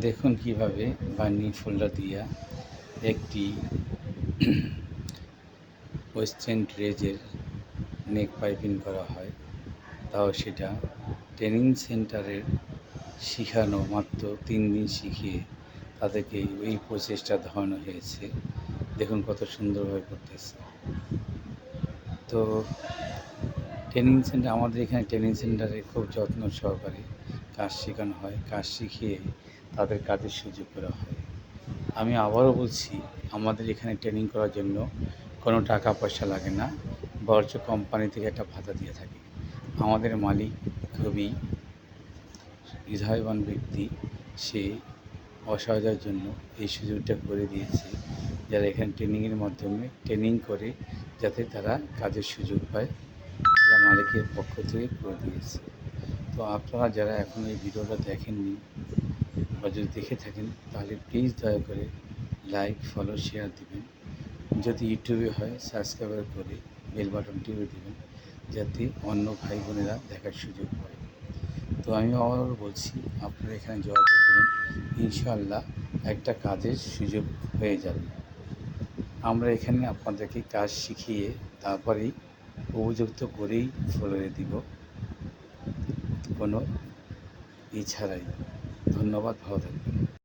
দেখুন কীভাবে burning folder দিয়া একটি ওয়েস্টার্ন ড্রেজের নেক পাইপিং করা হয়। তাও সেটা ট্রেনিং সেন্টারের শিখানো মাত্র তিন দিন শিখিয়ে তাদেরকে এই প্রচেষ্টা ধরানো হয়েছে। দেখুন কত সুন্দরভাবে করতেছে। তো ট্রেনিং সেন্টার আমাদের এখানে ট্রেনিং সেন্টারে খুব যত্ন সহকারে কাজ শেখানো হয়, কাজ শিখিয়ে তাদের কাজের সুযোগ করা হয়। আমি আবারও বলছি, আমাদের এখানে ট্রেনিং করার জন্য কোনো টাকা পয়সা লাগে না, বরঞ্চ কোম্পানি থেকে একটা ভাতা দিয়ে থাকে। আমাদের মালিক খুবই হৃদয়বান ব্যক্তি, সে অসহায়তার জন্য এই সুযোগটা করে দিয়েছে, যারা এখানে ট্রেনিংয়ের মাধ্যমে ট্রেনিং করে যাতে তারা কাজের সুযোগ পায়, যা মালিকের পক্ষ থেকে করে দিয়েছে। তো আপনারা যারা এখন এই ভিডিওটা দেখেননি বা যদি দেখে থাকেন, তাহলে প্লিজ দয়া করে লাইক ফলো শেয়ার দিবেন। যদি ইউটিউবে হয় সাবস্ক্রাইব করে বেল বাটন টিপে দেবেন, যাতে অন্য ভাই বোনেরা দেখার সুযোগ পায়। তো আমি আবার বলছি, আপনারা এখানে যোগাযোগ করুন। ইনশাআল্লাহ একটা কাজের সুযোগ হয়ে যাবে। আমরা এখানে আপনাদেরকে কাজ শিখিয়ে তারপরেই উপযুক্ত করেই ফলে দিব। কোনো ই ছাড়াই ধন্যবাদ ভালো থাকবেন।